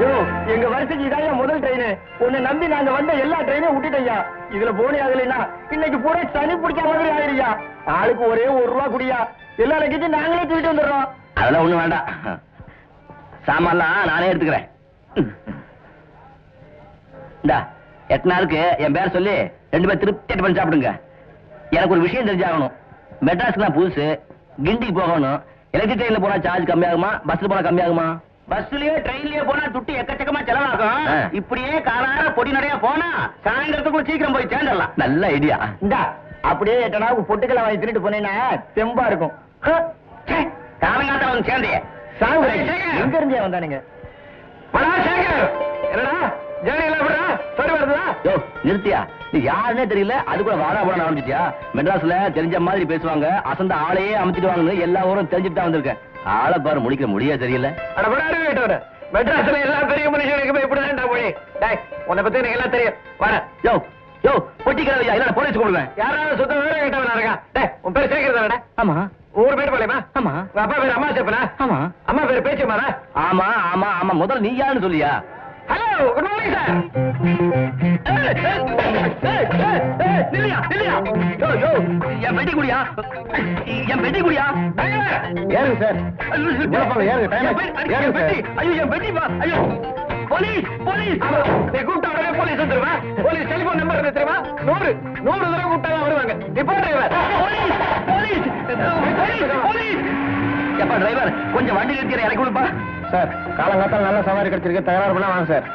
யோ எங்க வருஷத்துக்கு இதான் முதல் ட்ரெயின் உன்னை நம்பி நாங்க வந்த எல்லா ட்ரெயினையும் விட்டுட்டய்யா இதுல போனே ஆகலைன்னா இன்னைக்கு பூரா சனி பிடிச்ச மாதிரி ஆயிடுயா. ஆளுக்கு ஒரே ஒரு ரூபா குடியா. எல்லா லக்கேஜும் நாங்களே தூக்கிட்டு வந்துடுறோம். அதெல்லாம் ஒண்ணும் வேண்டாம். சாமான்லாம் நானே எடுத்துக்கிறேன். இந்தா எட்டு நாளுக்கு என் பேர் சொல்லி ரெண்டு பேர் திருப்தி பண்ணி சாப்பிடுங்க. எனக்கு ஒரு விஷயம் தெரிஞ்சாகணும். மெட்ராஸ்க்கு நான் புதுசு கிண்டிக்கு போகணும். எலக்ட்ரிக் ட்ரெயின்ல போனால் சார்ஜ் கம்மியாகுமா? பஸ்ஸில் போனா கம்மியாகுமா? பஸ்லயே ட்ரெயின்லயே போனா துட்டு எக்கச்சக்கமா செலவாகும். இப்படியே காலார பொடி நிறைய போனா சாயந்தரத்துக்குள்ள சீக்கிரம் போய் சேர்ந்துடலாம். நல்ல ஐடியா இந்தா அப்படியே எட்டனாவுக்கு பொட்டுக்கலை வாங்கி திருட்டு போனீங்கன்னா தெம்பா இருக்கும். காலங்காத்தா வந்து சேர்ந்தே சேகர். எங்க இருந்தே வந்தானுங்க? என்னடா ஜேர்னி எல்லாம் எப்படிடா? சரி வருதா யோ நிறுத்தியா? நீ யாருன்னே தெரியல. அது கூட வாடா போட ஆரம்பிச்சிட்டியா? மெட்ராஸ்ல தெரிஞ்ச மாதிரி பேசுவாங்க. அசந்த ஆளையே அமைச்சிடுவாங்கன்னு எல்லா ஊரும் தெரிஞ்சுட்டு தான் வந்திருக்கேன். ஆளை பாரு முடிக்க முடிய தெரியல. மெட்ராஸ்ல எல்லா பெரிய மனுஷனுக்கு போய் இப்படிதான்டா மொழி உன்னை பத்தி எனக்கு எல்லாம் தெரியும். வரேன் யோ யோ பொட்டி கிளவியா இல்ல போலீஸ் கொடுவேன் யாராவது சுத்த வேற கேட்டவனா இருக்கா? உன் பேர் சேகர் ஆமா. ஊர் பேர் பாளையமா ஆமா. உங்க அப்பா பேர் அம்மா சேப்பனா? ஆமா. அம்மா பேர் பேச்சுமாரா? ஆமா ஆமா ஆமா. முதல்ல நீ யாருன்னு சொல்லியா? ஹலோ குட் மார்னிங் சார் நில்லையா நில்லையா யோ யோ என் பெட்டி குடியா? என் பெட்டி குடியா? ஏறுங்க சார். ஏறுங்க, ஏறுங்க. சார். ஐயோ என் பெட்டி பா ஐயோ. Police police. நீ கூப்பிட்ட உடனே போலீஸ் வந்துருவா. போலீஸ் டெலிபோன் நம்பர் இருக்கு தெரியுமா? நூறு. நூறு தடவை கூப்பிட்டா தான் வருவாங்க. இப்போ டிரைவர் போலீஸ் போலீஸ். போலீஸ் எப்பா டிரைவர் கொஞ்சம் வண்டி நிறுத்திற இறக்கி விடுப்பா. சார் காலங்காத்தால நல்ல சவாரி கிடைச்சிருக்கு. தகராறு பண்ணா வாங்க சார்.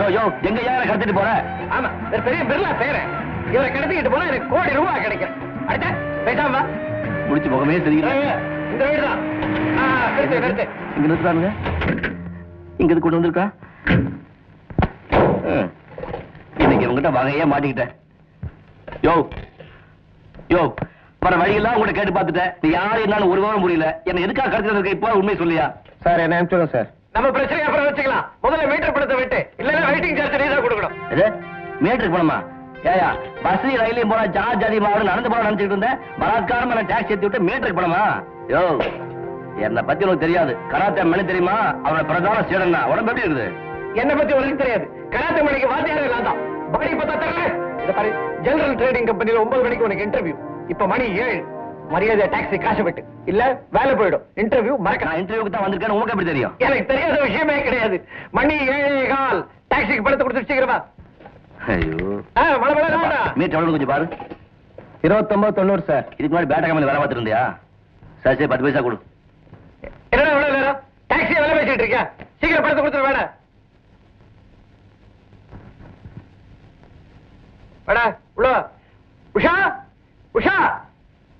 யோ யோ எங்க யார கடத்திட்டு போற? ஆமா. ஒரு பெரிய பிர்லா பேரன் இவரை கடத்திக்கிட்டு போனா எனக்கு கோடி ரூபாய் கிடைக்கும். அடுத்த பேசாம. முடிச்சு முகமே தெரியுது இங்க நிறுத்துறானுங்க இங்க இது கொண்டு வந்திருக்கா. இன்னைக்கு இவங்கிட்ட வகையே மாட்டிக்கிட்டேன். யோ யோ வர வழியெல்லாம் உங்கள்ட்ட கேட்டு பார்த்துட்டேன். நீ யாரு என்னன்னு ஒரு விவரம் புரியல. என்ன எதுக்காக கடத்திட்டு இருக்க இப்போ உண்மை சொல்லியா? சார் என்ன அனுப்பிச்சுடுங்க சார். நம்ம பிரச்சனை அப்புறம் வச்சுக்கலாம். முதல்ல மீட்டர் பணத்தை விட்டு. இல்லன்னா வெயிட்டிங் சார்ஜ் நீ தான் கொடுக்கணும். மீட்டருக்கு போனமா ஏயா பஸ் ரயிலையும் போனா சார்ஜ் அதிகமாக நடந்து போன நினைச்சிட்டு இருந்தேன். பலாத்காரமா நான் டாக்ஸ் ஏத்தி விட்டு மீட்டருக்கு போனமா யோ. என்னை பத்தி உனக்கு தெரியாது. கராத்தே மணி தெரியுமா? அவனோட பிரதான ஸ்டூடெண்ட் உடம்பு எப்படி இருக்குது? என்ன பத்தி உனக்கு தெரியாது. கராத்தே மணிக்கு வாத்தியார் எல்லாம் தான். பாடி பார்த்தா இத பாரு ஜெனரல் ட்ரேடிங் கம்பெனில ஒன்பது மணிக்கு உனக்கு இன்டர்வியூ இப்ப மணி ஏழு. மரியாதை டாக்ஸி காசு விட்டு. இல்ல வேலை போயிடும். இன்டர்வியூ மறக்க நான் இன்டர்வியூக்கு தான் வந்திருக்கேன் உங்களுக்கு எப்படி தெரியும்? எனக்கு தெரியாத விஷயமே கிடையாது. மணி ஏழே கால். டாக்ஸிக்கு பணத்தை கொடுத்து வச்சுக்கிறவா? ஐயோ. மழை மழை எவ்வளவு கொஞ்சம் பாரு. இருபத்தொன்பது தொண்ணூறு சார் இதுக்கு முன்னாடி பேட்டா கம்பெனி வேலை பார்த்துட்டு இருந்தியா? சரி சரி பத்து பைசா கொடு. என்னடா இவ்வளவு நேரம்? டாக்ஸியை வேலை பேசிட்டு இருக்கியா? சீக்கிரம் பணத்தை கொடுத்துரு வேணா வேடா உள்ள. உஷா உஷா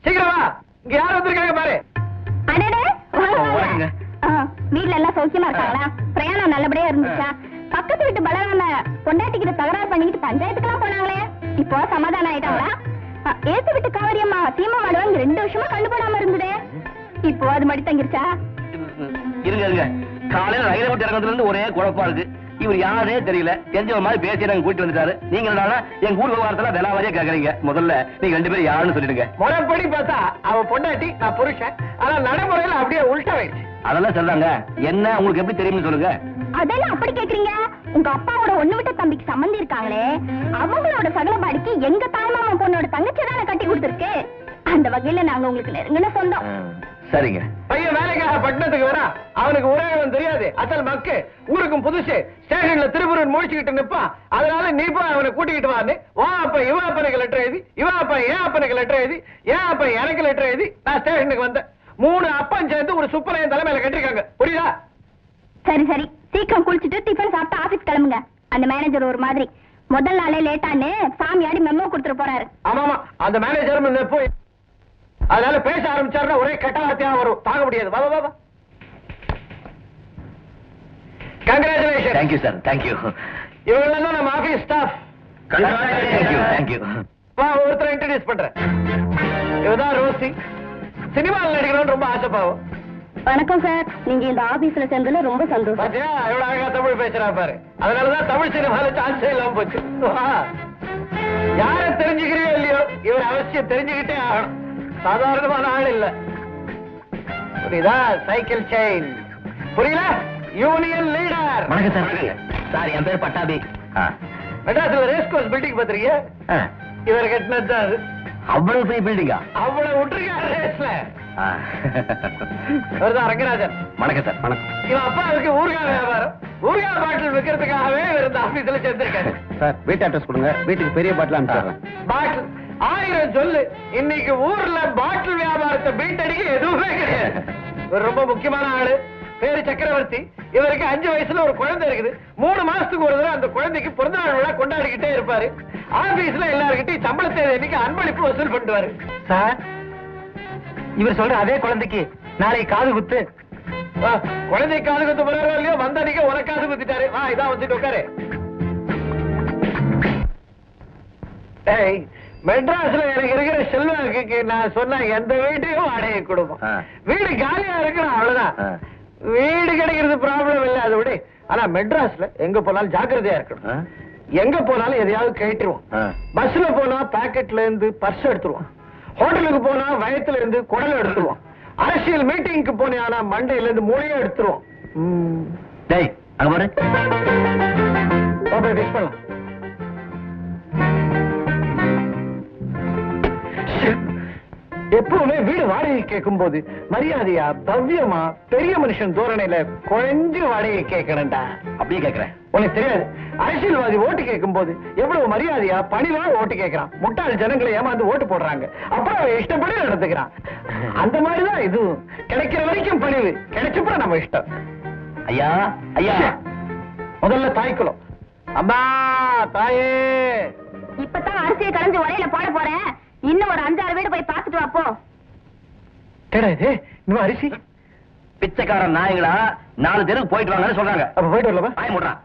சீக்கிரம் வா. இங்க யார் வந்திருக்காங்க பாரு. வீட்ல எல்லாம் சௌக்கியமா இருக்காங்களா? பிரயாணம் நல்லபடியா இருந்துச்சா? பக்கத்து வீட்டு பலராம பொண்டாட்டிக்கிட்ட தகராறு பண்ணிக்கிட்டு பஞ்சாயத்துக்கெல்லாம் போனாங்களே. இப்போ சமாதானம் ஆயிட்டாங்களா? ஏத்து விட்டு காவரியம்மா சீமா மாடு வாங்கி ரெண்டு வருஷமா கண்டுபடாம இருந்ததே. இப்போ அது மடி தங்கிருச்சா? இருங்க இருங்க. காலையில ரயில விட்டு இறங்குறதுல இருந்து ஒரே குழப்பா இருக்கு. இவர் யாரே தெரியல. தெரிஞ்ச மாதிரி பேசி நாங்க கூட்டிட்டு வந்துட்டாரு. நீங்க என்னடா எங்க ஊர் விவகாரத்துல விலை வாரியா கேக்குறீங்க. முதல்ல நீங்க ரெண்டு பேரும் யாருன்னு சொல்லிடுங்க. முறைப்படி பார்த்தா அவ பொண்டாட்டி நான் புருஷன். ஆனா நடைமுறையில அப்படியே உள்டா அதெல்லாம் சொல்றாங்க. என்ன உங்களுக்கு எப்படி தெரியும்னு சொல்லுங்க. அதெல்லாம் அப்படி கேக்குறீங்க? உங்க அப்பாவோட ஒண்ணு விட்ட தம்பிக்கு சம்மந்தி இருக்காங்களே. அவங்களோட சகலபாடிக்கு எங்க தாய்மாமா பொண்ணோட தங்கச்சி தானே கட்டி கொடுத்துருக்கு? அந்த வகையில நாங்க உங்களுக்கு நெருங்கின சொந்தம். சரிங்க. பையன் வேலைக்காக பட்டணத்துக்கு வரா அவனுக்கு உரையாளம் தெரியாது. அசல் மக்கு ஊருக்கும் புதுசு ஸ்டேஷன்ல திருப்பூர் முடிச்சுக்கிட்டு நிப்பான் அதனால நீ போய் அவனை கூட்டிக்கிட்டு வான்னு வா அப்ப இவ அப்பனுக்கு லெட்டர் எழுதி இவ அப்ப ஏன் அப்பனுக்கு லெட்டர் எழுதி ஏன் அப்ப எனக்கு லெட்டர் எழுதி நான் ஸ்டேஷனுக்கு வந்தேன். மூணு அப்பன் சேர்ந்து ஒரு சுப்பனையன் தலைமையில கட்டிருக்காங்க. புரியுதா? சரி சரி. சீக்கிரம் குளிச்சுட்டு டிஃபன் சாப்பிட்டு ஆபீஸ் கிளம்புங்க. அந்த மேனேஜர் ஒரு மாதிரி. முதல் நாளே லேட்டான்னு சாமியாடி மெமோ கொடுத்துட்டு போறாரு. ஆமாமா அந்த மேனேஜரும் போய் அதனால பேச ஆரம்பிச்சாருன்னா ஒரே கெட்ட வார்த்தையா வரும். தாங்க முடியாது. வா வா வா கங்க்ராச்சுலேஷன் தேங்க்யூ சார் தேங்க்யூ இவங்க நம்ம ஆபீஸ் ஸ்டாஃப் தேங்க்யூ தேங்க்யூ வா ஒருத்தரை இன்ட்ரடியூஸ் பண்றேன். இவதான் ரோசி. சினிமாவில் நடிக்கணும்னு ரொம்ப ஆசைப்பாவும் வணக்கம் சார் நீங்க இந்த ஆபீஸ்ல சேர்ந்ததுல ரொம்ப சந்தோஷம். பாத்தியா எவ்வளவு அழகா தமிழ் பேசுறா பாரு. அதனாலதான் தமிழ் சினிமால சான்ஸே இல்லாம போச்சு. யார தெரிஞ்சுக்கிறியோ இல்லையோ இவர் அவசியம் தெரிஞ்சுக்கிட்டே ஆகணும். சாதாரணமான ஆள் இல்ல. புரியுதா? சைக்கிள் செயின் புரியல யூனியன் லீடர் வணக்கம் சார். சார் என் பேர் பட்டாபி. மெட்ராஸ்ல ரேஸ் கோர்ஸ் பில்டிங் பாத்திருக்கீங்க இவர் கட்டினது தான் அவ்வளவு பெரிய பில்டிங்கா அவ்வளவு விட்டுருக்காரு ரேஸ்ல இவர்தான் ரங்கராஜன். வணக்கம் சார் வணக்கம். இவன் அப்பாவுக்கு ஊர்கால வியாபாரம். ஊர்கால பாட்டில் விற்கிறதுக்காகவே இவர் இந்த ஆபீஸ்ல சேர்ந்திருக்காரு. சார் வீட்டு அட்ரஸ் கொடுங்க. வீட்டுக்கு பெரிய பாட்டில் அனுப்பிச்சிடுறேன். பாட்டில் ஆயிரம் சொல்லு. இன்னைக்கு ஊர்ல பாட்டில் வியாபாரத்தை பீட்டடிக்க எதுவுமே கிடையாது. இவர் ரொம்ப முக்கியமான ஆளு. பேரு சக்கரவர்த்தி. இவருக்கு அஞ்சு வயசுல ஒரு குழந்தை இருக்குது. மூணு மாசத்துக்கு ஒரு தடவை அந்த குழந்தைக்கு பிறந்த நாள் விழா கொண்டாடிக்கிட்டே இருப்பாரு. ஆபீஸ்ல எல்லாருக்கிட்டையும் சம்பளத்தை இன்னைக்கு அன்பளிப்பு வசூல் பண்ணுவாரு. சார் இவர் சொல்ற அதே குழந்தைக்கு நாளைக்கு காது குத்து. வா, குழந்தை காது குத்து போறாரோ இல்லையோ வந்த அன்னைக்கு உனக்கு காது குத்திட்டாரு. வா இதான் வந்துட்டு உட்காரு. மெட்ராஸ்ல எனக்கு இருக்கிற செல்வாக்குக்கு நான் சொன்ன எந்த வீட்டையும் வாடகை கொடுப்போம். வீடு காலியா இருக்கணும் அவ்வளவுதான். வீடு கிடைக்கிறது ப்ராப்ளம் இல்ல அதை விட. ஆனா மெட்ராஸ்ல எங்க போனாலும் ஜாக்கிரதையா இருக்கணும். எங்க போனாலும் எதையாவது கேட்டுருவோம். பஸ்ல போனா பாக்கெட்ல இருந்து பர்ஸ் எடுத்துருவோம். ஹோட்டலுக்கு போனா வயத்துல இருந்து குடல் எடுத்துருவோம். அரசியல் மீட்டிங்க்கு போனா மண்டையில இருந்து மூளையும் எடுத்துருவோம். டேய் fix பண்ணலாம். எப்பவுமே வீடு வாடகை கேட்கும் போது மரியாதையா பவ்யமா பெரிய மனுஷன் தோரணையில குறைஞ்சு வாடகை கேட்கணும்டா. அப்படியே கேக்குறேன் உனக்கு தெரியாது. அரசியல்வாதி ஓட்டு கேட்கும் போது எவ்வளவு மரியாதையா பணிவா ஓட்டு கேட்கறான். முட்டாள் ஜனங்களை ஏமாந்து ஓட்டு போடுறாங்க. அப்புறம் அவன் இஷ்டப்படி நடந்துக்கிறான். அந்த மாதிரிதான் இது கிடைக்கிற வரைக்கும் பணிவு. கிடைச்சப்பறம் நம்ம இஷ்டம். ஐயா ஐயா. முதல்ல தாய்க்குளம். அம்மா தாயே. இப்பதான் அரிசியை களைஞ்சு உரையில போட போறேன். இன்னும் ஒரு அஞ்சாறு வீடு போய் பார்த்துட்டு வா போ. கேடா இது? இன்னும் அரிசி? பிச்சைக்காரன் நாயங்களா நாலு தெருக்கு போயிட்டு வாங்கன்னு சொல்றாங்க. அப்ப போயிட்டு வரலாமா? வாய முடுறான்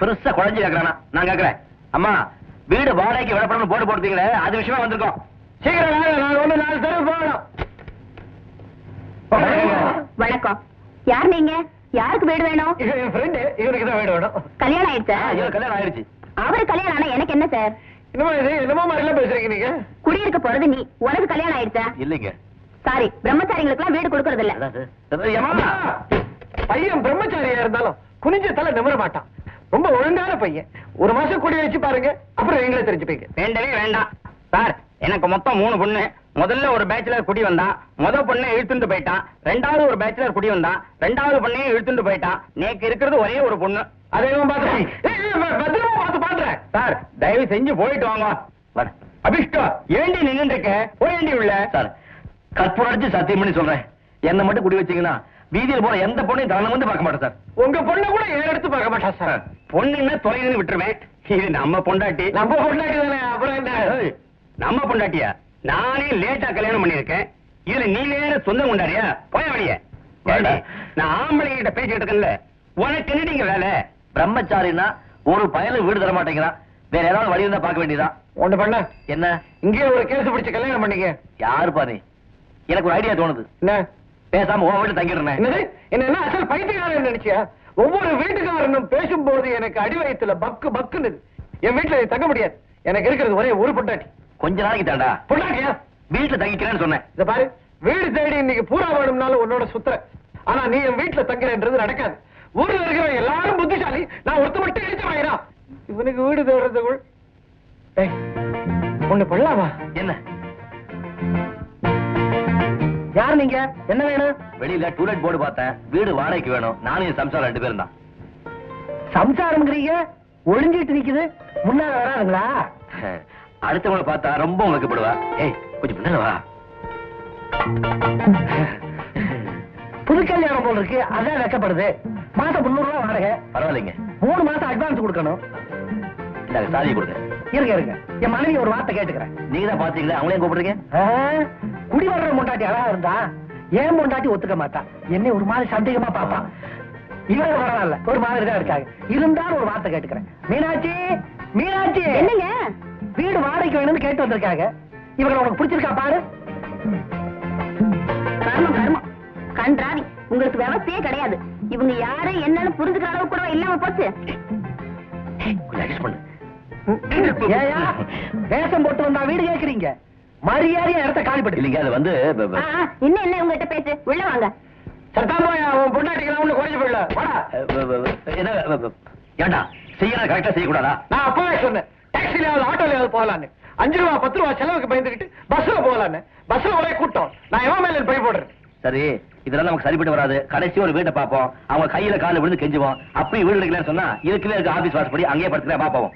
பெருசா குழஞ்சு கேக்குறானா? நான் கேக்குறேன். அம்மா வீடு வாடகைக்கு விடப்படணும் போட்டு போடுறீங்களே அது விஷயமா வந்திருக்கோம். சீக்கிரம் வாங்க நான் ஒண்ணு நாலு தெருவு போகணும். வணக்கம். யார் நீங்க? யாருக்கு வீடு வேணும்? என் ஃப்ரெண்டு இவனுக்கு தான் வீடு வேணும். கல்யாணம் ஆயிடுச்சா? இவன் கல்யாணம் ஆயிடுச்சு. அவரு கல்யாணம் ஆனா எனக்கு என்ன சார் என்னமோ இது? என்னமோ மாதிரிலாம் பேசுறீங்க நீங்க? குடியிருக்க போறது நீ உனக்கு கல்யாணம் ஆயிடுச்சா? இல்லைங்க. சாரி பிரம்மச்சாரிகளுக்கு வீடு கொடுக்கறது இல்ல பையன் பிரம்மச்சாரியா இருந்தாலும் குனிஞ்ச தலை நிமிர மாட்டான். ரொம்ப ஒழுங்கான பையன். ஒரு மாசம் கூடி வச்சு பாருங்க அப்புறம் நீங்களே தெரிஞ்சுப்பீங்க. வேண்டவே வேண்டாம். சார் எனக்கு மொத்தம் மூணு பொண்ணு. முதல்ல ஒரு பேச்சுலர் குடி வந்தான். முத பொண்ணை இழுத்துட்டு போயிட்டான். ரெண்டாவது ஒரு பேச்சுலர் குடி வந்தான். ரெண்டாவது பொண்ணையும் இழுத்துட்டு போயிட்டான். நேக்கு இருக்கிறது ஒரே ஒரு பொண்ணு. அதையும் பார்த்து பார்த்து பாடுறேன் சார் தயவு செஞ்சு போயிட்டு வாங்க. அபிஷ்டம் ஏண்டி நின்று இருக்க போயேண்டி உள்ள? சார் கற்பூரம் அடிச்சு சத்தியம் பண்ணி சொல்றேன். என்ன மட்டும் குடி வச்சீங்கன்னா வீதியில் போற எந்த பொண்ணையும் தலை வந்து பார்க்க மாட்டேன் சார். உங்க பொண்ணை கூட ஏன் எடுத்து பார்க்க மாட்டா சார். பொண்ணுன்னா தொலைன்னு விட்டுருவேன். இது நம்ம பொண்டாட்டி. நம்ம பொண்ணாட்டி தானே? அப்புறம் என்ன? நம்ம பொண்டாட்டியா? நானே லேட்டா கல்யாணம் பண்ணிருக்கேன் இதுல நீ வேற சொந்தம் கொண்டாடியா? போய வழிய. நான் ஆம்பளைங்க கிட்ட பேசிட்டு இருக்கேன்ல. உனக்கு என்னடிங்க வேலை? பிரம்மச்சாரின்னா ஒரு பயலும் வீடு தர மாட்டேங்கிறான். வேற ஏதாவது வழி இருந்தா பார்க்க வேண்டியதான் ஒண்ணு பண்ண. என்ன? இங்கேயே ஒரு கேஸ் பிடிச்சு கல்யாணம் பண்ணீங்க யாருப்பா நீ? எனக்கு ஒரு ஐடியா தோணுது. என்ன? பேசாம உன் வீட்டு தங்கிடுறேன். என்னது? என்ன என்ன? அசல் பைத்தியக்காரன் நினைச்சியா? ஒவ்வொரு வீட்டுக்காரனும் பேசும்போது எனக்கு அடி வயித்துல பக்கு பக்குன்னு என் வீட்டுல தங்க முடியாது. எனக்கு இருக்கிறது ஒரே ஒரு பொண்டாட்டி. கொஞ்ச நாளைக்கு தாண்டா. பொண்டாட்டியா? வீட்டுல தங்கிக்கிறேன்னு சொன்னேன். இத பாரு. வீடு தேடி இன்னைக்கு பூரா வேணும்னாலும் உன்னோட சுத்துற. ஆனா நீ என் வீட்டுல தங்குறன்றது நடக்காது. ஊர்ல இருக்கிற எல்லாரும் புத்திசாலி. நான் ஒருத்த மட்டும் இடிச்சு வாயிரா இவனுக்கு வீடு தேடுறதுக்குள் ஏய், ஒண்ணு பண்ணலாமா என்ன? யார் நீங்க? என்ன வேணும்? வெளியில டூலெட் போர்டு பார்த்தேன். வீடு வாடகைக்கு வேணும். நானும் என் சம்சாரம் ரெண்டு பேரும் தான். சம்சாரம்ங்கிறீங்க? ஒளிஞ்சிட்டு நிக்குது. முன்னால வராதுங்களா? அடுத்தவங்களை பார்த்தா ரொம்ப உனக்குப்படுவா ஏய் கொஞ்சம் முன்னால வா. புது கல்யாணம் போல இருக்கு. அதான் வைக்கப்படுது. மாசம் முன்னூறு ரூபாய் வாடகை. பரவாயில்லைங்க. மூணு மாசம் அட்வான்ஸ் கொடுக்கணும். இந்தாங்க சாதியை கொடுங்க. இருங்க இருங்க. என் மனைவி ஒரு வார்த்தை கேட்டுக்கிறேன். நீங்க தான் பாத்தீங்களா? அவங்களையும் கூப்பிடுறீங்க? குடி வர்ற பொண்டாட்டி அழகா இருந்தா ஏன் பொண்டாட்டி ஒத்துக்க மாட்டா? என்னை ஒரு மாதிரி சந்தேகமா பாப்பான் இவங்க பரவாயில்ல ஒரு மாதிரி தான் இருக்காங்க. இருந்தாலும் ஒரு வார்த்தை கேட்டுக்கிறேன். மீனாட்சி மீனாட்சி! என்னங்க? வீடு வாடகைக்கு வேணும்னு கேட்டு வந்திருக்காங்க. இவங்களை உனக்கு பிடிச்சிருக்கா பாரு. கர்மம் கர்மம். கன்றாவி உங்களுக்கு விவசாயே கிடையாது. இவங்க யாரு என்னன்னு புரிஞ்சுக்கிற அளவுக்கு கூட இல்லாம போச்சு. வேஷம் போட்டு வந்தா வீடு கேக்குறீங்க. மரியாதையா இடத்த காலி பண்ணி. இல்லைங்க அது வந்து இன்னும் என்ன உங்ககிட்ட பேச்சு? உள்ள வாங்க. என்ன அஞ்சு ரூபா பத்து ரூபா செலவுக்கு பயந்துக்கிட்டு பஸ்ல போகலான்னு. பஸ்ல ஒரே கூட்டம். நான் எவன் மேல பை போடுறேன் சரி இதெல்லாம் நமக்கு சரிப்பட்டு வராது. கடைசி ஒரு வீட்டை பார்ப்போம். அவங்க கையில கால விழுந்து கெஞ்சுவோம். அப்படி வீடு எடுக்கலன்னு சொன்னா இருக்கவே இருக்க ஆபீஸ் வாசப்படி அங்கேயே படுத்துக்கலாம் பாப்போம்